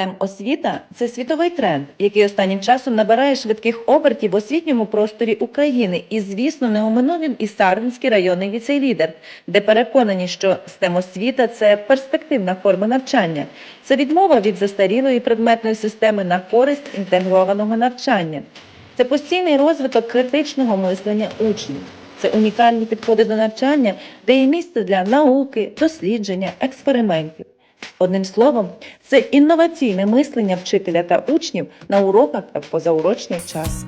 STEM освіта це світовий тренд, який останнім часом набирає швидких обертів в освітньому просторі України. І, звісно, не і Сарненський районний ліцей-лідер, де переконані, що STEM освіта це перспективна форма навчання. Це відмова від застарілої предметної системи на користь інтегрованого навчання. Це постійний розвиток критичного мислення учнів. Це унікальні підходи до навчання, де є місце для науки, дослідження, експериментів. Одним словом, це інноваційне мислення вчителя та учнів на уроках та позаурочний час.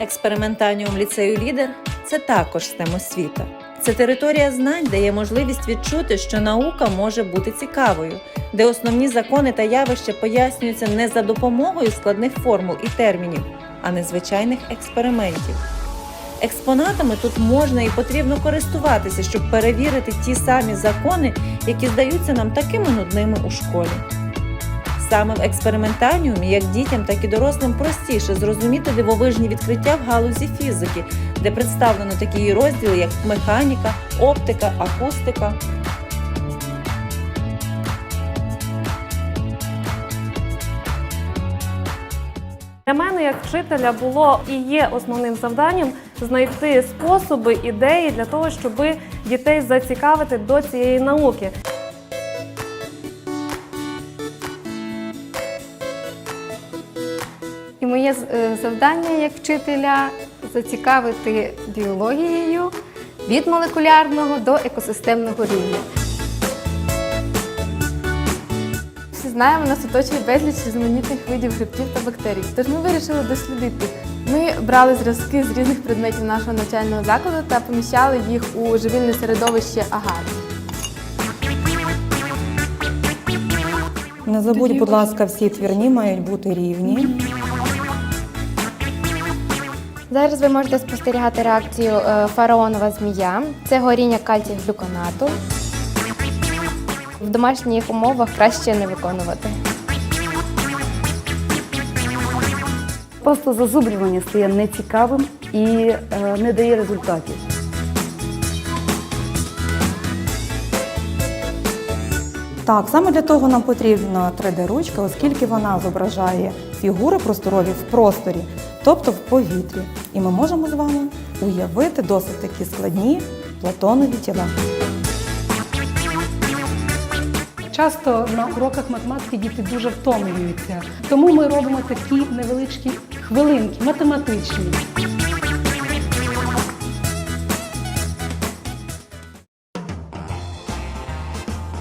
Експериментаріум ліцею лідер це також STEM освіта. Це територія знань, де є можливість відчути, що наука може бути цікавою, де основні закони та явища пояснюються не за допомогою складних формул і термінів, а незвичайних експериментів. Експонатами тут можна і потрібно користуватися, щоб перевірити ті самі закони, які здаються нам такими нудними у школі. Саме в експериментаріумі як дітям, так і дорослим простіше зрозуміти дивовижні відкриття в галузі фізики, де представлено такі розділи, як механіка, оптика, акустика. Як вчителя, було і є основним завданням знайти способи, ідеї для того, щоб дітей зацікавити до цієї науки. І моє е, завдання як вчителя зацікавити біологією від молекулярного до екосистемного рівня. Знаємо, нас оточує безліч різноманітних видів грибків та бактерій. Тож ми вирішили дослідити. Ми брали зразки з різних предметів нашого навчального закладу та поміщали їх у живільне середовище агар. Не забудь, будь ласка, всі твірні мають бути рівні. Зараз ви можете спостерігати реакцію е, фараонова змія. Це горіння кальцію глюконату. В домашніх умовах краще не виконувати. Просто зазубрювання стає нецікавим і е, не дає результатів. Так, саме для того нам потрібна 3D-ручка, оскільки вона зображає фігури просторові в просторі, тобто в повітрі. І ми можемо з вами уявити досить такі складні платонові тіла. Часто на уроках математики діти дуже втомлюються, тому ми робимо такі невеличкі хвилинки, математичні.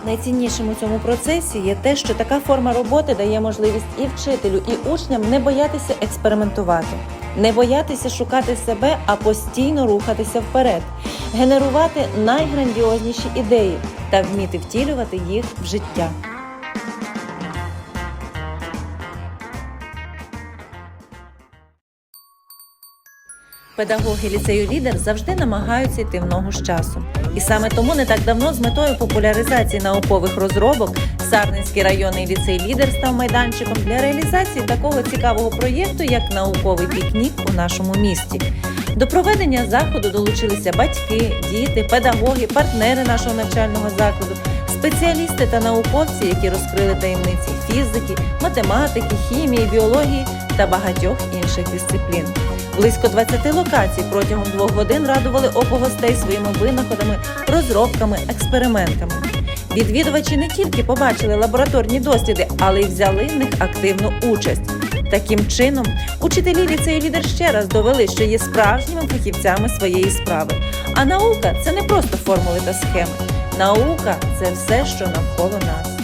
Найціннішим у цьому процесі є те, що така форма роботи дає можливість і вчителю, і учням не боятися експериментувати, не боятися шукати себе, а постійно рухатися вперед, генерувати найграндіозніші ідеї та вміти втілювати їх в життя. Педагоги ліцею лідер завжди намагаються йти в ногу з часом. І саме тому не так давно з метою популяризації наукових розробок Сарненський районний ліцей лідер став майданчиком для реалізації такого цікавого проєкту, як науковий пікнік у нашому місті. До проведення заходу долучилися батьки, діти, педагоги, партнери нашого навчального закладу, спеціалісти та науковці, які розкрили таємниці фізики, математики, хімії, біології та багатьох інших дисциплін. Близько 20 локацій протягом двох годин радували око гостей своїми винаходами, розробками, експериментами. Відвідувачі не тільки побачили лабораторні досліди, але й взяли в них активну участь. Таким чином, учителі ліцею лідер ще раз довели, що є справжніми фахівцями своєї справи. А наука це не просто формули та схеми. Наука це все, що навколо нас.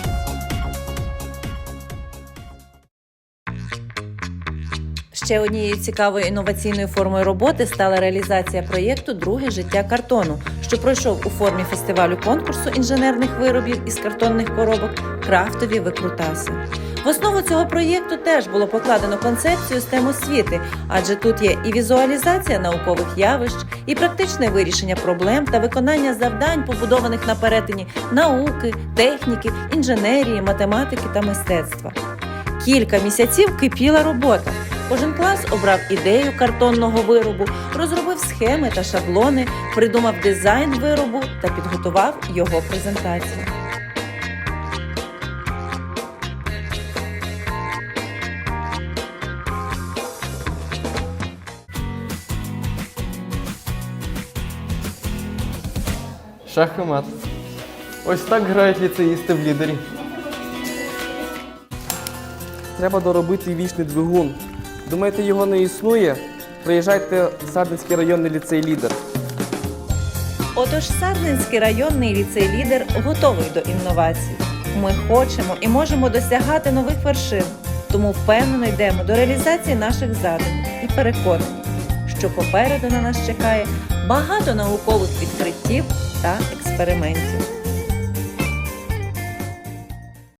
Ще однією цікавою інноваційною формою роботи стала реалізація проєкту Друге життя картону, що пройшов у формі фестивалю конкурсу інженерних виробів із картонних коробок крафтові викрутаси. В основу цього проєкту теж було покладено концепцію STEM освіти, адже тут є і візуалізація наукових явищ, і практичне вирішення проблем та виконання завдань, побудованих на перетині науки, техніки, інженерії, математики та мистецтва. Кілька місяців кипіла робота. Кожен клас обрав ідею картонного виробу, розробив схеми та шаблони, придумав дизайн виробу та підготував його презентацію. Шах і мат. Ось так грають ліцеїсти в лідері. Треба доробити вічний двигун. Думаєте, його не існує? Приїжджайте в Сардинський районний ліцей лідер. Отож, Сарненський районний ліцей лідер готовий до інновацій. Ми хочемо і можемо досягати нових вершин, тому впевнено йдемо до реалізації наших задумів і переконані, що попереду на нас чекає багато наукових відкриттів та експериментів.